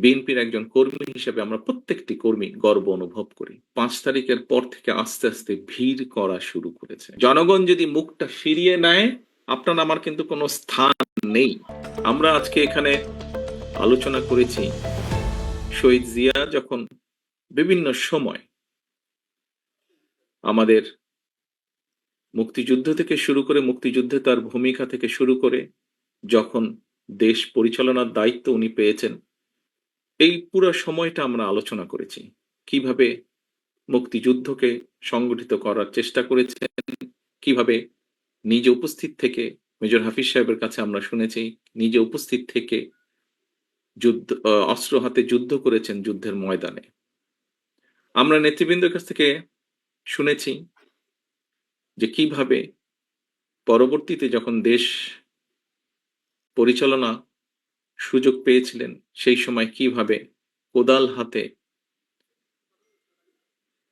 বিএনপির একজন কর্মী হিসেবে আমরা প্রত্যেকটি কর্মী গর্ব অনুভব করি। পাঁচ তারিখের পর থেকে আস্তে আস্তে ভিড় করা শুরু করেছে। জনগণ যদি মুখটা ফিরিয়ে নেয়, আপনার আমার কিন্তু কোনো স্থান নেই। আমরা আজকে এখানে আলোচনা করেছি শহীদ জিয়া যখন বিভিন্ন সময় আমাদের মুক্তিযুদ্ধ থেকে শুরু করে, মুক্তিযুদ্ধে তার ভূমিকা থেকে শুরু করে, যখন দেশ পরিচালনার দায়িত্ব উনি পেয়েছেন এই পুরো সময়টা আমরা আলোচনা করেছি। কীভাবে মুক্তিযুদ্ধকে সংগঠিত করার চেষ্টা করেছেন, কীভাবে নিজে উপস্থিত থেকে, মেজর হাফিজ সাহেবের কাছে আমরা শুনেছি, নিজে উপস্থিত থেকে যুদ্ধ অস্ত্র হাতে যুদ্ধ করেছেন যুদ্ধের ময়দানে। আমরা নেতৃবৃন্দের কাছ থেকে শুনেছি যে কীভাবে পরবর্তীতে যখন দেশ পরিচালনা সুযোগ পেয়েছিলেন সেই সময় কীভাবে কোদাল হাতে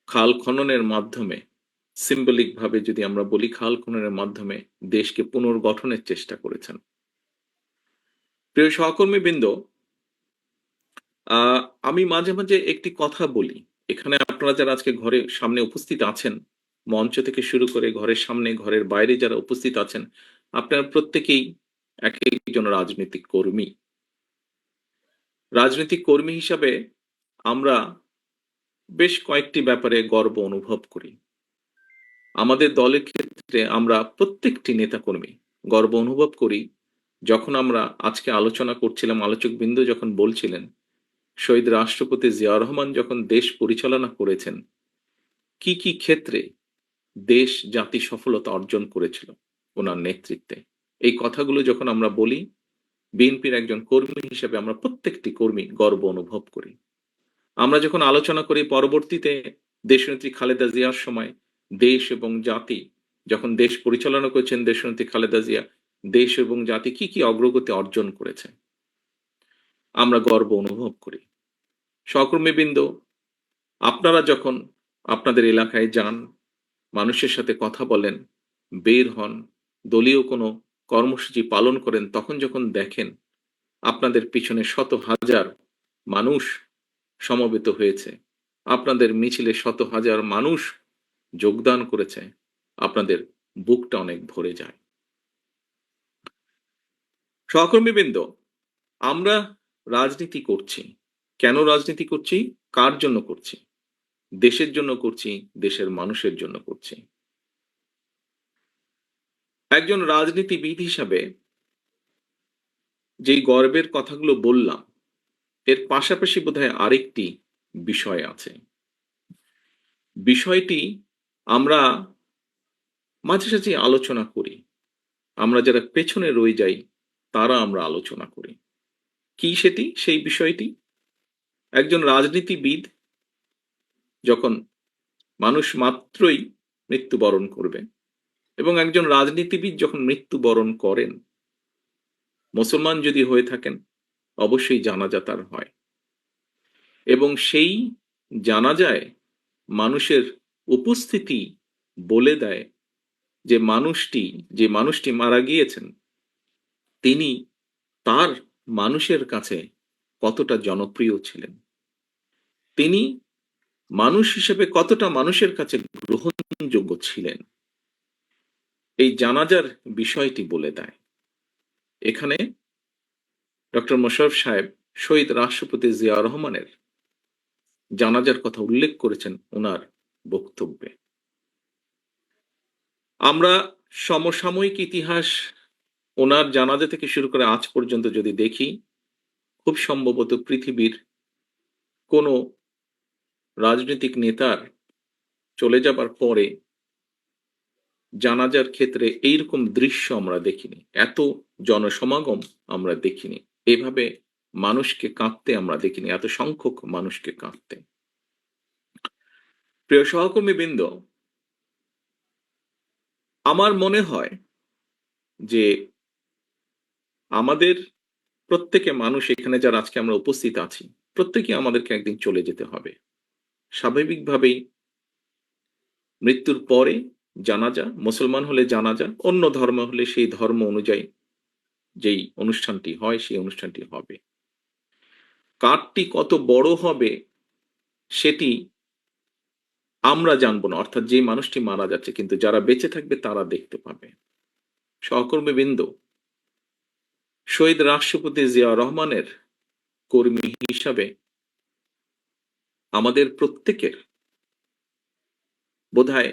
খাল খননের মাধ্যমে সিম্বলিক ভাবে যদি আমরা বলি, খাল খননের মাধ্যমে দেশকে পুনর্গঠনের চেষ্টা করেছেন। প্রিয় সহকর্মী বৃন্দ আমি মাঝে মাঝে একটি কথা বলি। এখানে আপনারা যারা আজকে ঘরে সামনে উপস্থিত আছেন, মঞ্চ থেকে শুরু করে ঘরের সামনে, ঘরের বাইরে যারা উপস্থিত আছেন, আপনারা প্রত্যেকেই এক একজন রাজনৈতিক কর্মী। রাজনৈতিক কর্মী হিসাবে আমরা বেশ কয়েকটি ব্যাপারে গর্ব অনুভব করি। আমাদের দলের ক্ষেত্রে আমরা প্রত্যেকটি নেতাকর্মী গর্ব অনুভব করি। যখন আমরা আজকে আলোচনা করছিলাম আলোচক বিন্দু যখন বলছিলেন, শহীদ রাষ্ট্রপতি জিয়া রহমান যখন দেশ পরিচালনা করেছেন, কি কি ক্ষেত্রে দেশ জাতি সফলতা অর্জন করেছিল ওনার নেতৃত্বে? এই কথাগুলো যখন আমরা বলি বিএনপির একজন কর্মী হিসেবে আমরা প্রত্যেকটি কর্মী গর্ব অনুভব করি। আমরা যখন আলোচনা করি পরবর্তীতে দেশনেত্রী খালেদা জিয়ার সময়, দেশ এবং জাতি, যখন দেশ পরিচালনা করেছেন দেশনেত্রী খালেদা জিয়া, দেশ এবং জাতি কি কি অগ্রগতি অর্জন করেছে, আমরা গর্ব অনুভব করি। সহকর্মীবৃন্দ, আপনারা যখন আপনাদের এলাকায় যান, মানুষের সাথে কথা বলেন, বের হন, দলীয় কোনো কর্মসূচি পালন করেন, তখন যখন দেখেন আপনাদের পিছনে শত হাজার মানুষ সমবেত হয়েছে, আপনাদের মিছিলে শত হাজার মানুষ যোগদান করেছে, আপনাদের বুকটা অনেক ভরে যায়। সহকর্মীবৃন্দ, আমরা রাজনীতি করছি। কেন রাজনীতি করছি? কার জন্য করছি? দেশের জন্য করছি, দেশের মানুষের জন্য করছি। একজন রাজনীতিবিদ হিসাবে যেই গর্বের কথাগুলো বললাম, এর পাশাপাশি বোধহয় আরেকটি বিষয় আছে। বিষয়টি আমরা মাঝে সাঝে আলোচনা করি। আমরা যারা পেছনে রয়ে যাই, তারা আমরা আলোচনা করি। কি সেটি? সেই বিষয়টি? একজন রাজনীতিবিদ যখন মানুষ মাত্রই মৃত্যুবরণ করবে এবং একজন রাজনীতিবিদ যখন মৃত্যুবরণ করেন, মুসলমান যদি হয়ে থাকেন, অবশ্যই জানাজা তার হয়। এবং সেই জানাজায় মানুষের উপস্থিতি বলে দেয় যে মানুষটি যে মানুষটি মারা গিয়েছেন, তিনি তার মানুষের কাছে কতটা জনপ্রিয় ছিলেন। তিনি মানুষ হিসেবে কতটা মানুষের কাছে গ্রহণযোগ্য ছিলেন? এই জানাজার বিষয়টি বলে দেয়। এখানে ডক্টর মোশারফ সাহেব শহীদ রাষ্ট্রপতি জিয়া রহমানের জানাজার কথা উল্লেখ করেছেন ওনার বক্তব্যে। আমরা সমসাময়িক ইতিহাস ওনার জানাজা থেকে শুরু করে আজ পর্যন্ত যদি দেখি, খুব সম্ভবত পৃথিবীর কোনো রাজনৈতিক নেতার চলে যাবার পরে জানাজার ক্ষেত্রে এইরকম দৃশ্য আমরা দেখিনি। এত জনসমাগম আমরা দেখিনি। এভাবে মানুষকে কাঁদতে আমরা দেখিনি, এত সংখ্যক মানুষকে কাঁদতে। প্রিয় সহকর্মী বৃন্দ আমার মনে হয় যে আমাদের প্রত্যেকে মানুষ এখানে যারা আজকে আমরা উপস্থিত আছি প্রত্যেকে আমাদেরকে একদিন চলে যেতে হবে। স্বাভাবিকভাবেই মৃত্যুর পরে জানাজা, মুসলমান হলে জানাজা, অন্য ধর্ম হলে সেই ধর্ম অনুযায়ী যেই অনুষ্ঠানটি হয়, সেই অনুষ্ঠানটি হবে। কাঠটি কত বড় হবে, সেটি আমরা জানব না। অর্থাৎ যে মানুষটি মারা যাচ্ছে, কিন্তু যারা বেঁচে থাকবে, তারা দেখতে পাবে। সহকর্মীবৃন্দ শহীদ রাষ্ট্রপতি জিয়া রহমানের কর্মী হিসাবে আমাদের প্রত্যেকের বোধহয়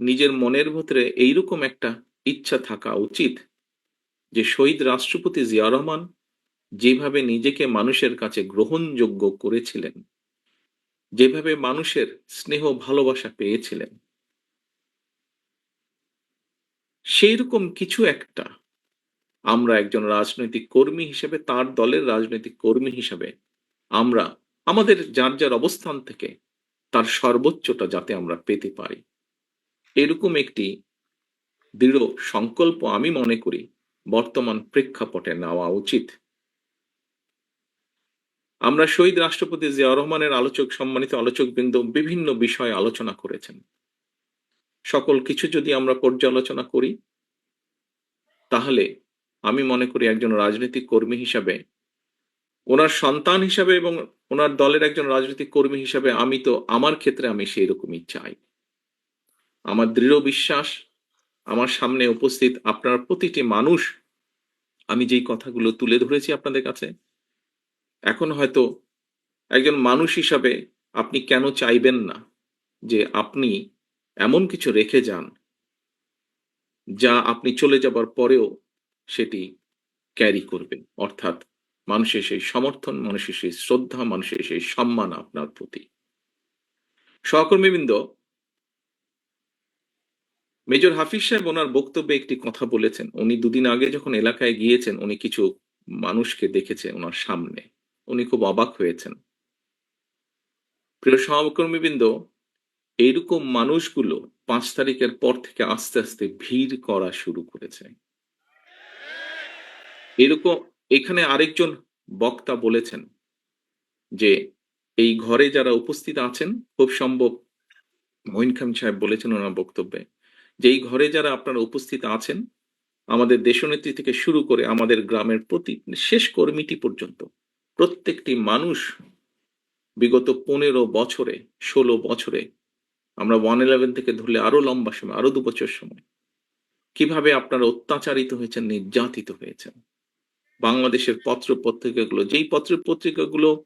নিজের মনের ভেতরে এইরকম একটা ইচ্ছা থাকা উচিত যে শহীদ রাষ্ট্রপতি জিয়া রহমান যেভাবে নিজেকে মানুষের কাছে গ্রহণযোগ্য করেছিলেন, যেভাবে মানুষের স্নেহ ভালোবাসা পেয়েছিলেন। সেই রকম কিছু একটা আমরা একজন রাজনৈতিক কর্মী হিসেবে, তার দলের রাজনৈতিক কর্মী হিসেবে আমরা, আমাদের যার যার অবস্থান থেকে তার সর্বোচ্চটা যাতে আমরা পেতে পারি। এরকম একটি দৃঢ় সংকল্প আমি মনে করি বর্তমান প্রেক্ষাপটে নেওয়া উচিত। আমরা শহীদ রাষ্ট্রপতি জিয়া রহমানের আলোচক, সম্মানিত আলোচকবৃন্দ বিভিন্ন বিষয়ে আলোচনা করেছেন। সকল কিছু যদি আমরা পর্যালোচনা করি, তাহলে আমি মনে করি একজন রাজনৈতিক কর্মী হিসাবে, ওনার সন্তান হিসাবে এবং ওনার দলের একজন রাজনৈতিক কর্মী হিসাবে আমি তো আমার ক্ষেত্রে আমি সেই রকমই চাই। আমার দৃঢ় বিশ্বাস, আমার সামনে উপস্থিত আপনার প্রতিটি মানুষ, আমি যেই কথাগুলো তুলে ধরেছি আপনাদের কাছে, এখন হয়তো একজন মানুষ হিসাবে আপনি কেন চাইবেন না যে আপনি এমন কিছু রেখে যান যা আপনি চলে যাবার পরেও সেটি ক্যারি করবেন অর্থাৎ মানুষের সেই সমর্থন, মানুষের সেই শ্রদ্ধা, মানুষের সেই সম্মান আপনার প্রতি। সহকর্মীবৃন্দ মেজর হাফিজ সাহেব ওনার বক্তব্যে একটি কথা বলেছেন। উনি দুদিন আগে যখন এলাকায় গিয়েছেন, উনি কিছু মানুষকে দেখেছেন ওনার সামনে। উনি খুব অবাক হয়েছেন। প্রিয় সহকর্মীবৃন্দ এইরকম মানুষগুলো পাঁচ তারিখের পর থেকে আস্তে আস্তে ভিড় করা শুরু করেছে। এরকম এখানে আরেকজন বক্তা বলেছেন যে, এই ঘরে যারা উপস্থিত আছেন, খুব সম্ভব মঈন খান সাহেব বলেছেন ওনার বক্তব্যে যে এই ঘরে যারা আপনারা উপস্থিত আছেন, আমাদের দেশনেত্রী থেকে শুরু করে আমাদের গ্রামের প্রতি, শেষ কর্মীটি পর্যন্ত, প্রত্যেকটি মানুষ বিগত পনেরো বছরে, ষোলো বছরে, আমরা ওয়ান ইলেভেন থেকে ধরলে আরও লম্বা সময়, আরও দু বছর সময়, কীভাবে আপনারা অত্যাচারিত হয়েছেন, নির্যাতিত হয়েছেন? বাংলাদেশের পত্র পত্রিকাগুলো যেই পত্র পত্রিকাগুলো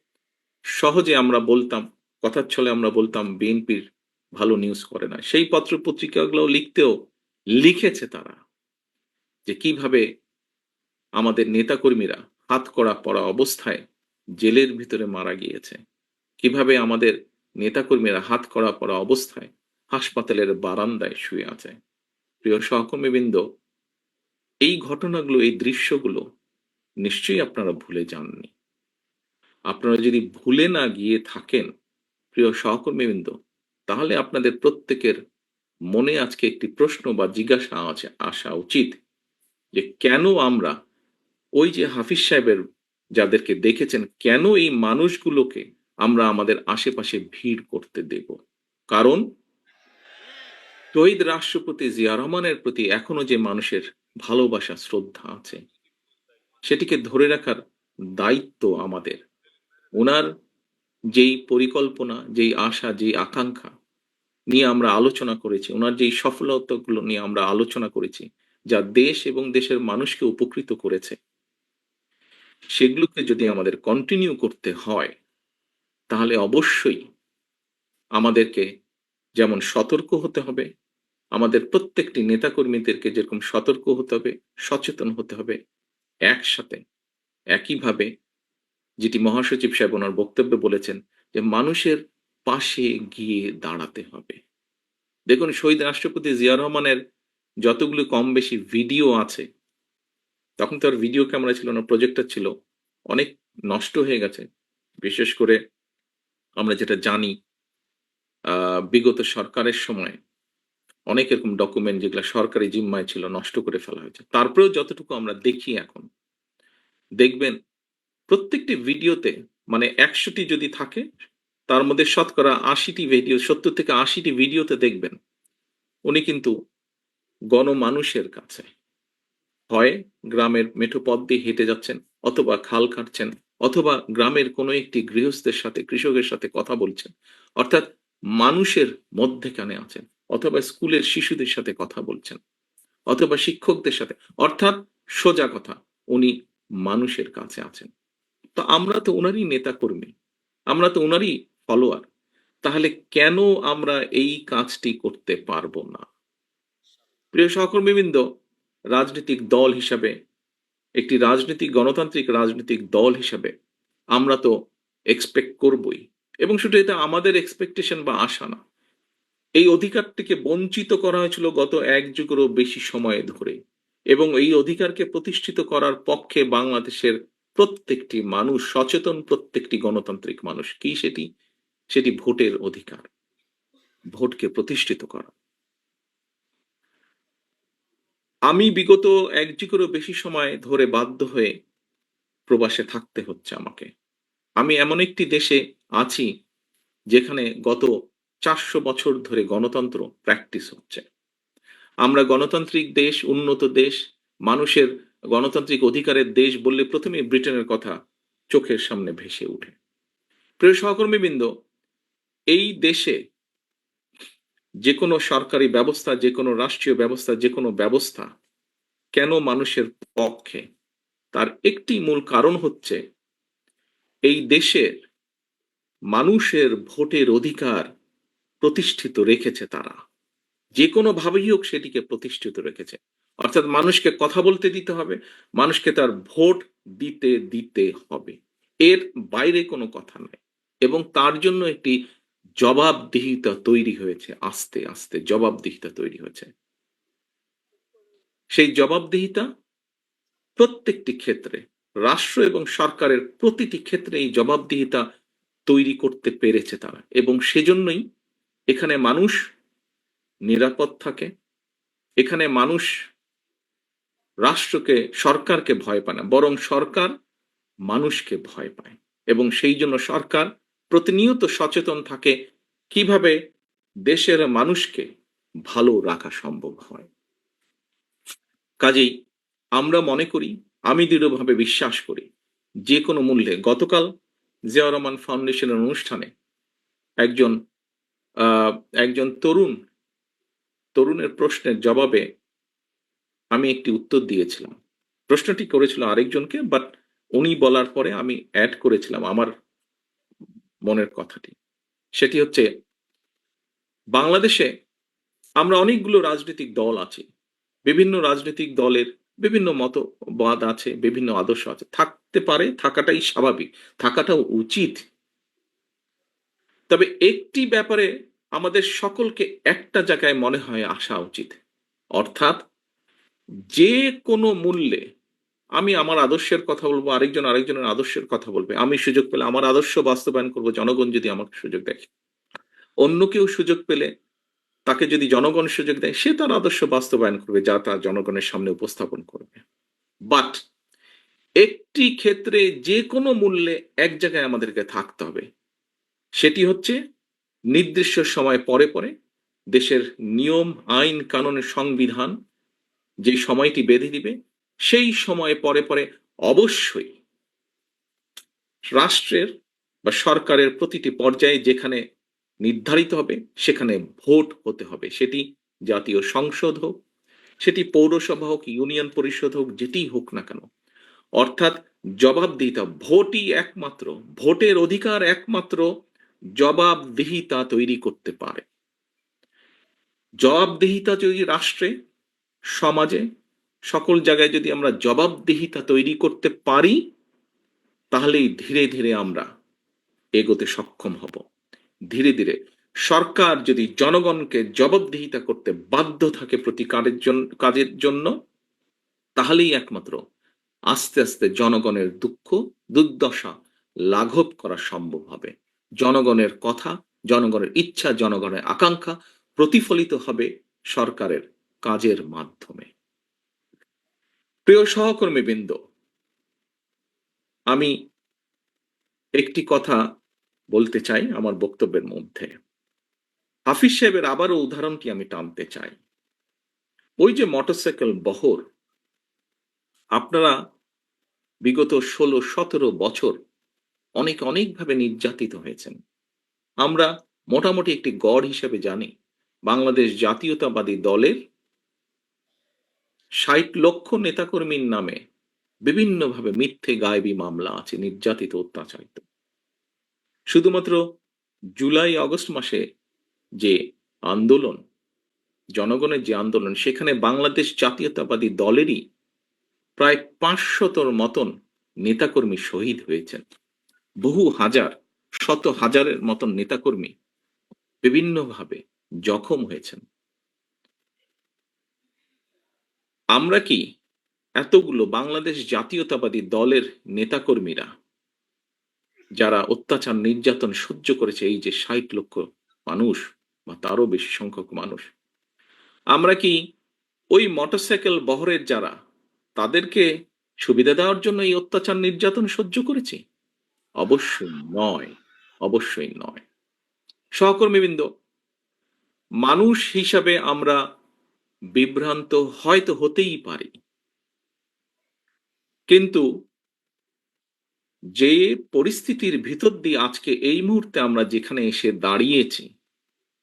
সহজে আমরা বলতাম, কথার ছলে আমরা বলতাম, বিএনপির ভালো নিউজ করে না। সেই পত্র পত্রিকাগুলো লিখতেও লিখেছে তারা যে কীভাবে আমাদের নেতাকর্মীরা হাত করা পড়া অবস্থায় জেলের ভিতরে মারা গিয়েছে। কীভাবে আমাদের নেতাকর্মীরা হাত করা পড়া অবস্থায় হাসপাতালের বারান্দায় শুয়ে আছে। প্রিয় সহকর্মীবৃন্দ, এই ঘটনাগুলো, এই দৃশ্যগুলো নিশ্চয়ই আপনারা ভুলে যাননি। আপনারা যদি ভুলে না গিয়ে থাকেন, প্রিয় সহকর্মীবৃন্দ তাহলে আপনাদের প্রত্যেকের মনে আজকে একটি প্রশ্ন বা জিজ্ঞাসা আছে, আসা উচিত যে কেন আমরা ওই যে হাফিজ সাহেবের যাদেরকে দেখেছেন, কেন এই মানুষগুলোকে আমরা আমাদের আশেপাশে ভিড় করতে দেব? কারণ শহীদ রাষ্ট্রপতি জিয়া রহমানের প্রতি এখনও যে মানুষের ভালোবাসা, শ্রদ্ধা আছে, সেটিকে ধরে রাখার দায়িত্ব আমাদের। ওনার যেই পরিকল্পনা, যেই আশা, যেই আকাঙ্ক্ষা নিয়ে আমরা আলোচনা করেছি, ওনার যেই সফলতাগুলো নিয়ে আমরা আলোচনা করেছি, যা দেশ এবং দেশের মানুষকে উপকৃত করেছে, সেগুলোকে যদি আমাদের কন্টিনিউ করতে হয়, তাহলে অবশ্যই আমাদেরকে যেমন সতর্ক হতে হবে, আমাদের প্রত্যেকটি নেতাকর্মীদেরকে যেরকম সতর্ক হতে হবে, সচেতন হতে হবে, একসাথে, একইভাবে যেটি মহাসচিব সাহেব ওনার বক্তব্যে বলেছেন যে মানুষের পাশে গিয়ে দাঁড়াতে হবে। দেখুন, শহীদ রাষ্ট্রপতি জিয়া রহমানের যতগুলো কম বেশি ভিডিও আছে, তখন তো আর ভিডিও ক্যামেরা ছিল না, প্রজেক্টর ছিল, অনেক নষ্ট হয়ে গেছে। বিশেষ করে আমরা যেটা জানি বিগত সরকারের সময় অনেক এরকম ডকুমেন্ট যেগুলো সরকারি জিম্মায় ছিল, নষ্ট করে ফেলা হয়েছে। তারপরেও যতটুকু আমরা দেখি এখন, দেখবেন প্রত্যেকটি ভিডিওতে মানে একশোটি যদি থাকে তার মধ্যে শতকরা আশিটি ভিডিও সত্তর থেকে আশিটি ভিডিওতে দেখবেন। উনি কিন্তু গণমানুষের কাছে হয় গ্রামের মেঠো পথ দিয়ে হেঁটে যাচ্ছেন অথবা খাল কাটছেন অথবা গ্রামের কোনো একটি গৃহস্থের সাথে, কৃষকের সাথে কথা বলছেন। অর্থাৎ মানুষের মধ্যেখানে আছেন অথবা স্কুলের শিশুদের সাথে কথা বলছেন অথবা শিক্ষকদের সাথে। অর্থাৎ সোজা কথা, উনি মানুষের কাছে আছেন। তো আমরা তো ওনারই নেতা কর্মী আমরা তো ওনারই ফলোয়ার তাহলে কেন আমরা এই কাজটি করতে পারব না? প্রিয় সহকর্মীবৃন্দ, রাজনৈতিক দল হিসাবে, একটি রাজনৈতিক গণতান্ত্রিক রাজনৈতিক দল হিসাবে আমরা তো এক্সপেক্ট করবই। এবং শুধু এটা আমাদের এক্সপেকটেশন বা আশা না, এই অধিকারটিকে বঞ্চিত করা হয়েছিল গত এক যুগেরও বেশি সময় ধরে। এবং এই অধিকারকে প্রতিষ্ঠিত করার পক্ষে বাংলাদেশের প্রত্যেকটি মানুষ, সচেতন প্রত্যেকটি গণতান্ত্রিক মানুষ, কি সেটি? সেটি ভোটের অধিকার, ভোটকে প্রতিষ্ঠিত করা। আমি বিগত এক যুগেরও বেশি সময় ধরে বাধ্য হয়ে প্রবাসে থাকতে হচ্ছে আমাকে। আমি এমন একটি দেশে আছি যেখানে গত চারশো বছর ধরে গণতন্ত্র প্র্যাকটিস হচ্ছে। আমরা গণতান্ত্রিক দেশ, উন্নত দেশ, মানুষের গণতান্ত্রিক অধিকারের দেশ বললে প্রথমে ব্রিটেনের কথা চোখের সামনে ভেসে ওঠে। প্রিয় সহকর্মীবৃন্দ এই দেশে যে কোনো সরকারি ব্যবস্থা যে কোনো রাষ্ট্রীয় ব্যবস্থা যে কোনো ব্যবস্থা কেন মানুষের পক্ষে? তার একটি মূল কারণ হচ্ছে এই দেশের মানুষের ভোটের অধিকার প্রতিষ্ঠিত রেখেছে তারা। যে কোনো ভাবেই হোক সেটিকে প্রতিষ্ঠিত রেখেছে। অর্থাৎ মানুষকে কথা বলতে দিতে হবে, মানুষকে তার ভোট দিতে দিতে হবে। এর বাইরে কোনো কথা নাই। এবং তার জন্য একটি জবাবদিহিতা তৈরি হয়েছে আস্তে আস্তে, জবাবদিহিতা তৈরি হয়েছে। সেই জবাবদিহিতা প্রত্যেকটি ক্ষেত্রে, রাষ্ট্র এবং সরকারের প্রতিটি ক্ষেত্রে এই জবাবদিহিতা তৈরি করতে পেরেছে তারা। এবং সেজন্যই এখানে মানুষ নিরাপদ থাকে, এখানে মানুষ রাষ্ট্রকে, সরকারকে ভয় পায় না, বরং সরকার মানুষকে ভয় পায়। এবং সেই জন্য সরকার প্রতিনিয়ত সচেতন থাকে কীভাবে দেশের মানুষকে ভালো রাখা সম্ভব হয়। কাজেই আমরা মনে করি, আমি দৃঢ়ভাবে বিশ্বাস করি যে কোনো মূল্যে গতকাল জিয়া রহমান ফাউন্ডেশনের অনুষ্ঠানে একজন একজন তরুণ, তরুণের প্রশ্নের জবাবে আমি একটি উত্তর দিয়েছিলাম। প্রশ্নটি করেছিল আরেকজনকে, বাট উনি বলার পরে আমি অ্যাড করেছিলাম। আমার মনের কথাটি। সেটি হচ্ছে, বাংলাদেশে আমরা অনেকগুলো রাজনৈতিক দল আছি। বিভিন্ন রাজনৈতিক দলের বিভিন্ন মতবাদ আছে, বিভিন্ন আদর্শ আছে। থাকতে পারে, থাকাটাই স্বাভাবিক, থাকাটাও উচিত। তবে একটি ব্যাপারে আমাদের সকলকে একটা জায়গায় মনে হয় আসা উচিত। অর্থাৎ যে কোনো মূল্যে আমি আমার আদর্শের কথা বলব, আরেকজন আরেকজনের আদর্শের কথা বলবে। আমি সুযোগ পেলে, আমার আদর্শ বাস্তবায়ন করব, জনগণ যদি আমাকে সুযোগ দেয় অন্য কেউ সুযোগ পেলে, তাকে যদি জনগণ সুযোগ দেয়, সে তার আদর্শ বাস্তবায়ন করবে, যা তার জনগণের সামনে উপস্থাপন করবে। বাট একটি ক্ষেত্রে যে কোনো মূল্যে এক জায়গায় আমাদেরকে থাকতে হবে। সেটি হচ্ছে নির্দিষ্ট সময় পরে পরে দেশের নিয়ম, আইন, কানুনের সংবিধান যে সময়টি বেঁধে দিবে সেই সময়ে পরে পরে অবশ্যই রাষ্ট্রের বা সরকারের প্রতিটি পর্যায়ে যেখানে নির্ধারিত হবে, সেখানে ভোট হতে হবে। সেটি জাতীয় সংসদ হোক, সেটি পৌরসভা হোক, ইউনিয়ন পরিষদ হোক, যেটি হোক না কেন। অর্থাৎ জবাবদিহিতা, ভোটই একমাত্র, ভোটের অধিকার একমাত্র জবাবদিহিতা তৈরি করতে পারে। জবাবদিহিতা যদি রাষ্ট্রে, সমাজে সকল জায়গায় যদি আমরা জবাবদিহিতা তৈরি করতে পারি, তাহলেই ধীরে ধীরে আমরা এগোতে সক্ষম হব। ধীরে ধীরে সরকার যদি জনগণকে জবাবদিহিতা করতে বাধ্য থাকে প্রতি কাজের জন্য কাজের জন্য, তাহলেই একমাত্র আস্তে আস্তে জনগণের দুঃখ, দুর্দশা লাঘব করা সম্ভব হবে। জনগণের কথা, জনগণের ইচ্ছা, জনগণের আকাঙ্ক্ষা প্রতিফলিত হবে সরকারের কাজের মাধ্যমে। প্রিয় সহকর্মী বৃন্দ আমি একটি কথা বলতে চাই আমার বক্তব্যের মধ্যে। হাফিজ সাহেবের আবারও উদাহরণটি আমি টানতে চাই। ওই যে মোটরসাইকেল বহর, আপনারা বিগত ষোলো, সতেরো বছর অনেক, অনেকভাবে নির্যাতিত হয়েছেন। আমরা মোটামুটি একটি গড় হিসেবে জানি, বাংলাদেশ জাতীয়তাবাদী দলের ষাট লক্ষ নেতাকর্মীর নামে বিভিন্নভাবে মিথ্যে গায়েবী মামলা আছে, নির্যাতিত, অত্যাচারিত। শুধুমাত্র জুলাই, আগস্ট মাসে যে আন্দোলন, জনগণের যে আন্দোলন, সেখানে বাংলাদেশ জাতীয়তাবাদী দলেরই প্রায় পাঁচশতর মতন নেতাকর্মী শহীদ হয়েছেন। বহু হাজার, শত হাজারের মতন নেতাকর্মী বিভিন্নভাবে জখম হয়েছেন। আমরা কি এতগুলো বাংলাদেশ জাতীয়তাবাদী দলের নেতাকর্মীরা, যারা অত্যাচার নির্যাতন সহ্য করেছে এই যে ষাট লক্ষ মানুষ বা তারও বেশি সংখ্যক মানুষ, আমরা কি ওই মোটরসাইকেল বহরের যারা, তাদেরকে সুবিধা দেওয়ার জন্য এই অত্যাচার নির্যাতন সহ্য করেছি? অবশ্যই নয় অবশ্যই নয়। সহকর্মীবৃন্দ, মানুষ হিসাবে আমরা বিভ্রান্ত হয়তো হতেই পারি। কিন্তু যে পরিস্থিতির ভিতর দিয়ে আজকে এই মুহূর্তে আমরা যেখানে এসে দাঁড়িয়েছি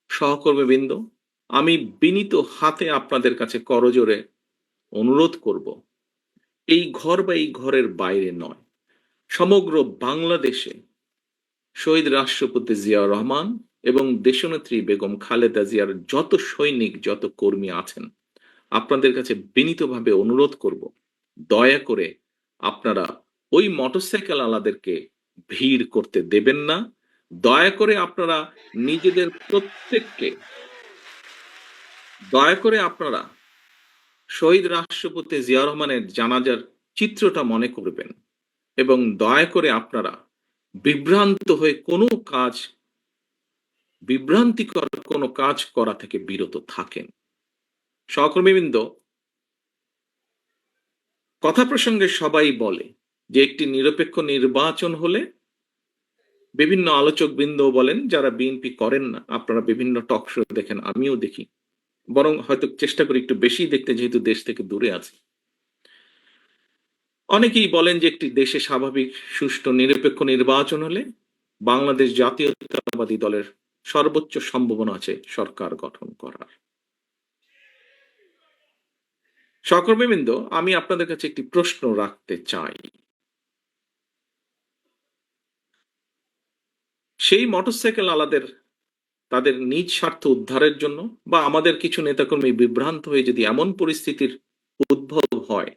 সহকর্মীবৃন্দ আমি বিনীত হাতে আপনাদের কাছে করজোরে অনুরোধ করব, এই ঘর বা এই ঘরের বাইরে নয়, সমগ্র বাংলাদেশে শহীদ রাষ্ট্রপতি জিয়াউর রহমান এবং দেশনেত্রী বেগম খালেদা জিয়ার যত সৈনিক, যত কর্মী আছেন, আপনাদের কাছে বিনীতভাবে অনুরোধ করব, দয়া করে আপনারা ওই মোটরসাইকেল আলাদেরকে ভিড় করতে দেবেন না। দয়া করে আপনারা নিজেদের প্রত্যেককে, দয়া করে আপনারা শহীদ রাষ্ট্রপতি জিয়া রহমানের জানাজার চিত্রটা মনে করবেন এবং দয়া করে আপনারা বিভ্রান্ত হয়ে কোনো কাজ বিভ্রান্তিকর কোনো কাজ করা থেকে বিরত থাকেন। সহকর্মীবৃন্দ, কথা প্রসঙ্গে সবাই বলে যে একটি নিরপেক্ষ নির্বাচন হলে বিভিন্ন আলোচক বৃন্দ বলেন, যারা বিএনপি করেন না, আপনারা বিভিন্ন টক শো দেখেন, আমিও দেখি। বরং হয়তো চেষ্টা করি একটু বেশি দেখতে, যেহেতু দেশ থেকে দূরে আছে। অনেকেই বলেন যে একটি দেশে স্বাভাবিক, সুষ্ঠু, নিরপেক্ষ নির্বাচন হলে বাংলাদেশ জাতীয়তাবাদী দলের সর্বোচ্চ সম্ভাবনা আছে সরকার গঠন করার। সহকর্মীবৃন্দ, আমি আপনাদের কাছে একটি প্রশ্ন রাখতে চাই। সেই মোটরসাইকেল আলাদের, তাদের নিজ স্বার্থ উদ্ধারের জন্য বা আমাদের কিছু নেতাকর্মী বিভ্রান্ত হয়ে যদি এমন পরিস্থিতির উদ্ভব হয়,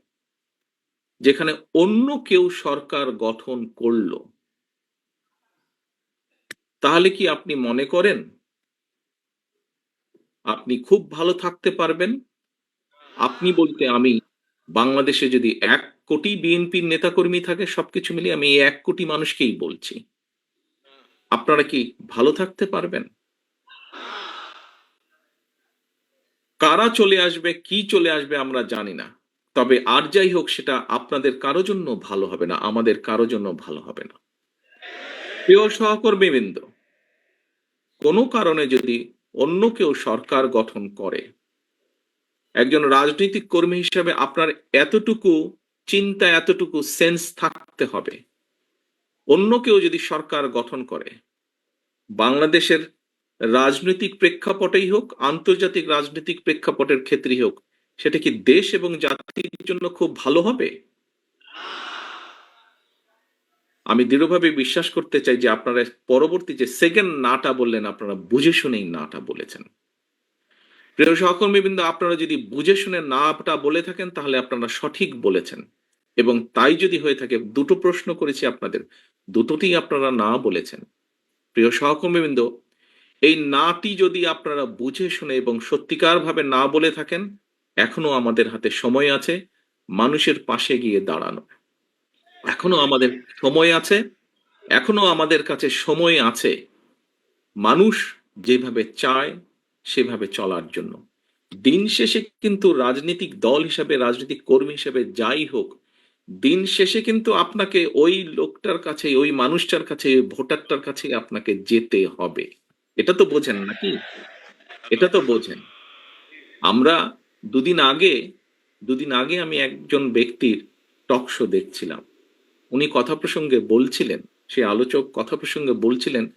যেখানে অন্য কেউ সরকার গঠন করল তাহলে কি আপনি মনে করেন? আপনি খুব ভালো থাকতে পারবেন। আপনি বলতে আমি বাংলাদেশে যদি এক কোটি বিএনপির নেতাকর্মী থাকে, সবকিছু মিলিয়ে আমি এক কোটি মানুষকেই বলছি। আপনারা কি ভালো থাকতে পারবেন? কারা চলে আসবে, কি চলে আসবে আমরা জানি না। তবে আর যাই হোক, সেটা আপনাদের কারও জন্য ভালো হবে না, আমাদের কারও জন্য ভালো হবে না। প্রিয় সহকর্মীবৃন্দ কোনো কারণে যদি অন্য কেউ সরকার গঠন করে, একজন রাজনৈতিক কর্মী হিসেবে আপনার এতটুকু চিন্তা, এতটুকু সেন্স থাকতে হবে। অন্য কেউ যদি সরকার গঠন করে, বাংলাদেশের রাজনৈতিক প্রেক্ষাপটেই হোক, আন্তর্জাতিক রাজনৈতিক প্রেক্ষাপটের ক্ষেত্রেই হোক, সেটা কি দেশ এবং জাতির জন্য খুব ভালো হবে? আমি দৃঢ়ভাবে বিশ্বাস করতে চাই যে আপনারা পরবর্তী যে সেকেন্ড নাটা বললেন, আপনারা বুঝে শুনেই নাটা বলেছেন। প্রিয় সহকর্মীবৃন্দ, আপনারা যদি বুঝে শুনে নাটা বলে থাকেন, তাহলে আপনারা সঠিক বলেছেন। এবং তাই যদি হয়ে থাকে, দুটো প্রশ্ন করেছি আপনাদের, দুটোতেই আপনারা না বলেছেন। প্রিয় সহকর্মীবৃন্দ, এই নাটি যদি আপনারা বুঝে শুনে এবং সত্যিকার ভাবে না বলে থাকেন, এখনও আমাদের হাতে সময় আছে, মানুষের পাশে গিয়ে দাঁড়ানো এখনও আমাদের সময় আছে, এখনও আমাদের কাছে সময় আছে মানুষ যেভাবে চায়, সেভাবে চলার জন্য। দিন শেষে কিন্তু রাজনৈতিক দল হিসাবে, রাজনৈতিক কর্মী হিসেবে যাই হোক, দিন শেষে কিন্তু আপনাকে ওই লোকটার কাছে, ওই মানুষটার কাছে ভোটারটার কাছে আপনাকে যেতে হবে। এটা তো বোঝেন নাকি? এটা তো বোঝেন। আমরা দুদিন আগে দুদিন আগে আমি একজন ব্যক্তির টক শো দেখছিলাম। উনি কথা প্রসঙ্গে বলছিলেন, সে আলোচক কথা প্রসঙ্গে বলছিলেন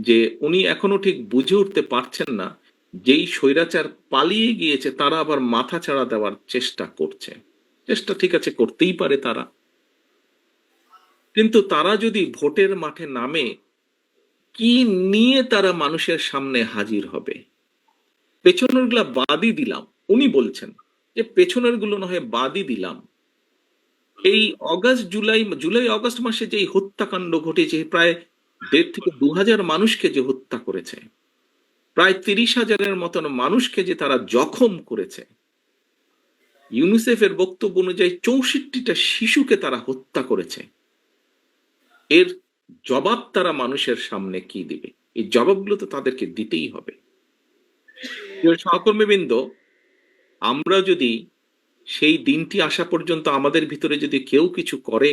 যে উনি এখনও ঠিক বুঝে উঠতে পারছেন না যেই স্বৈরাচার পালিয়ে গিয়েছে, তারা আবার মাথা ছাড়া দেওয়ার চেষ্টা করছে। চেষ্টা ঠিক আছে, করতেই পারে তারা। কিন্তু তারা যদি ভোটের মাঠে নামে, কি নিয়ে তারা মানুষের সামনে হাজির হবে? পেছনেরগুলা বাদই দিলাম। উনি বলছেন যে পেছনেরগুলো না হয় বাদই দিলাম। এই অগাস্ট জুলাই জুলাই, অগাস্ট মাসে যে হত্যাকাণ্ড ঘটেছে, প্রায় দেড় থেকে দু হাজার মানুষকে যে হত্যা করেছে, প্রায় তিরিশ হাজারের মতন মানুষকে যে তারা জখম করেছে, ইউনিসেফের বক্তব্য অনুযায়ী চৌষট্টিটা শিশুকে তারা হত্যা করেছে। এর জবাব তারা মানুষের সামনে কি দিবে? এই জবাবগুলো তো তাদেরকে দিতেই হবে। সহকর্মীবৃন্দ, আমরা যদি সেই দিনটি আসা পর্যন্ত আমাদের ভিতরে যদি কেউ কিছু করে,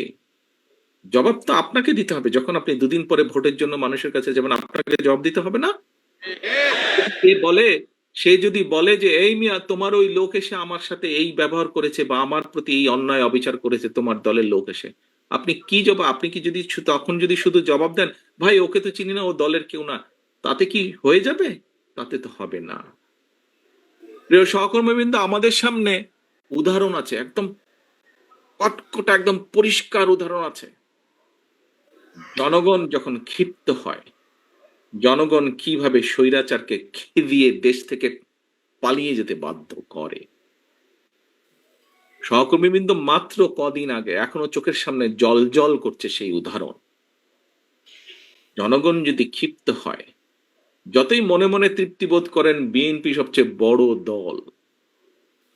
জবাব তো আপনাকে দিতে হবে। যখন আপনি দুদিন পরে ভোটের জন্য মানুষের কাছে যাবেন, আপনাকে জবাব দিতে হবে না? সে বলে, সে যদি বলে যে, এই মিয়া, তোমার ওই লোক এসে আমার সাথে এই ব্যবহার করেছে বা আমার প্রতি এই অন্যায় অবিচার করেছে, তোমার দলের লোক এসে। আপনি কি জবাব আপনি কি যদি তখন যদি শুধু জবাব দেন, ভাই, ওকে তো চিনি না, ও দলের কেউ না। তাতে কি হয়ে যাবে? তাতে তো হবে না। প্রিয় সহকর্মীবৃন্দ, আমাদের সামনে উদাহরণ আছে, একদম কটকটা একদম পরিষ্কার উদাহরণ আছে। জনগণ যখন ক্ষিপ্ত হয়, জনগণ কীভাবে স্বৈরাচারকে খেদিয়ে দেশ থেকে পালিয়ে যেতে বাধ্য করে? সহকর্মীবৃন্দ মাত্র কদিন আগে এখনও চোখের সামনে জল জল করছে সেই উদাহরণ। জনগণ যদি ক্ষিপ্ত হয়, যতই মনে মনে তৃপ্তি বোধ করেন, বিএনপি সবচেয়ে বড় দল।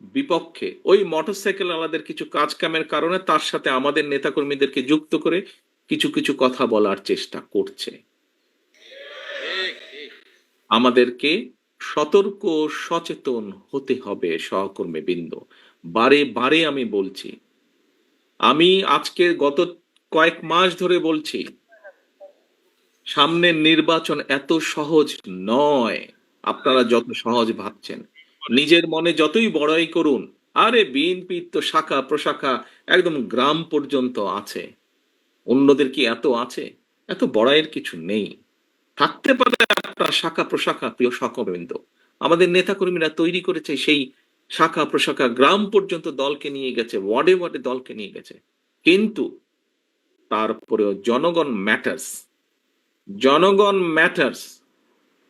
বিপক্ষে ওই মোটরসাইকেল আলাদের কিছু কাজ কামের কারণে তার সাথে আমাদের নেতাকর্মীদেরকে যুক্ত করে কিছু কিছু কথা বলার চেষ্টা করছে। আমাদেরকে সতর্ক সচেতন হতে হবে সহকর্মী বৃন্দ বারে বারে আমি বলছি, আমি আজকে গত কয়েক মাস ধরে বলছি, সামনের নির্বাচন এত সহজ নয়। আপনারা যত সহজ ভাবছেন। নিজের মনে যতই বড়াই করুন, আরে বিএনপি তো শাখা প্রশাখা একদম গ্রাম পর্যন্ত আছে। অন্যদের কি এত আছে? এত বড়াইয়ের কিছু নেই। থাকতে পারে আপনার শাখা প্রশাখা, প্রিয় সকবৃন্দ আমাদের নেতাকর্মীরা তৈরি করেছে সেই শাখা প্রশাখা, গ্রাম পর্যন্ত দলকে নিয়ে গেছে, ওয়ার্ডে ওয়ার্ডে দলকে নিয়ে গেছে। কিন্তু তারপরেও জনগণ ম্যাটার্স। জনগণ ম্যাটার্স।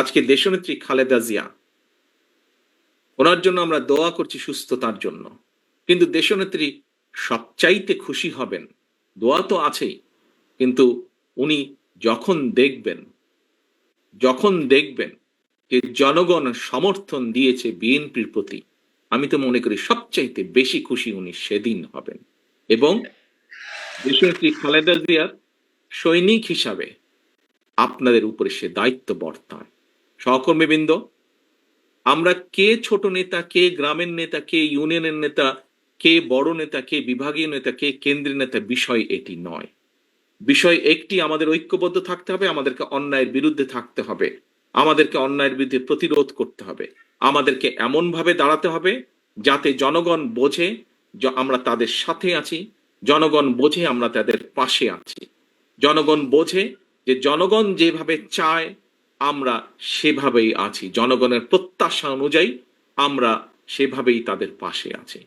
আজকে দেশনেত্রী খালেদা জিয়া, ওনার জন্য আমরা দোয়া করছি সুস্থতার জন্য। কিন্তু দেশনেত্রী সবচাইতে খুশি হবেন, দোয়া তো আছেই, কিন্তু উনি যখন দেখবেন যখন দেখবেন যে জনগণ সমর্থন দিয়েছে বিএনপির প্রতি, আমি তো মনে করি সবচাইতে বেশি খুশি উনি সেদিন হবেন। এবং দেশনেত্রী খালেদা জিয়ার সৈনিক হিসাবে আপনাদের উপরে সে দায়িত্ব বর্তায় সহকর্মীবৃন্দ, আমরা কে ছোট নেতা, কে গ্রামের নেতা, কে ইউনিয়নের নেতা, কে বড় নেতা, কে বিভাগীয় নেতা, কে কেন্দ্রীয় নেতা, বিষয় এটি নয়। বিষয় একটি, আমাদের ঐক্যবদ্ধ থাকতে হবে, আমাদেরকে অন্যায়ের বিরুদ্ধে থাকতে হবে, আমাদেরকে অন্যায়ের বিরুদ্ধে প্রতিরোধ করতে হবে, আমাদেরকে এমন ভাবে দাঁড়াতে হবে, যাতে জনগণ বোঝে আমরা তাদের সাথে আছি, জনগণ বোঝে আমরা তাদের পাশে আছি, জনগণ বোঝে যে জনগণ যেভাবে চায় আমরা সেভাবেই আছি। জনগণের প্রত্যাশা অনুযায়ী আমরা সেভাবেই তাদের পাশে আছি।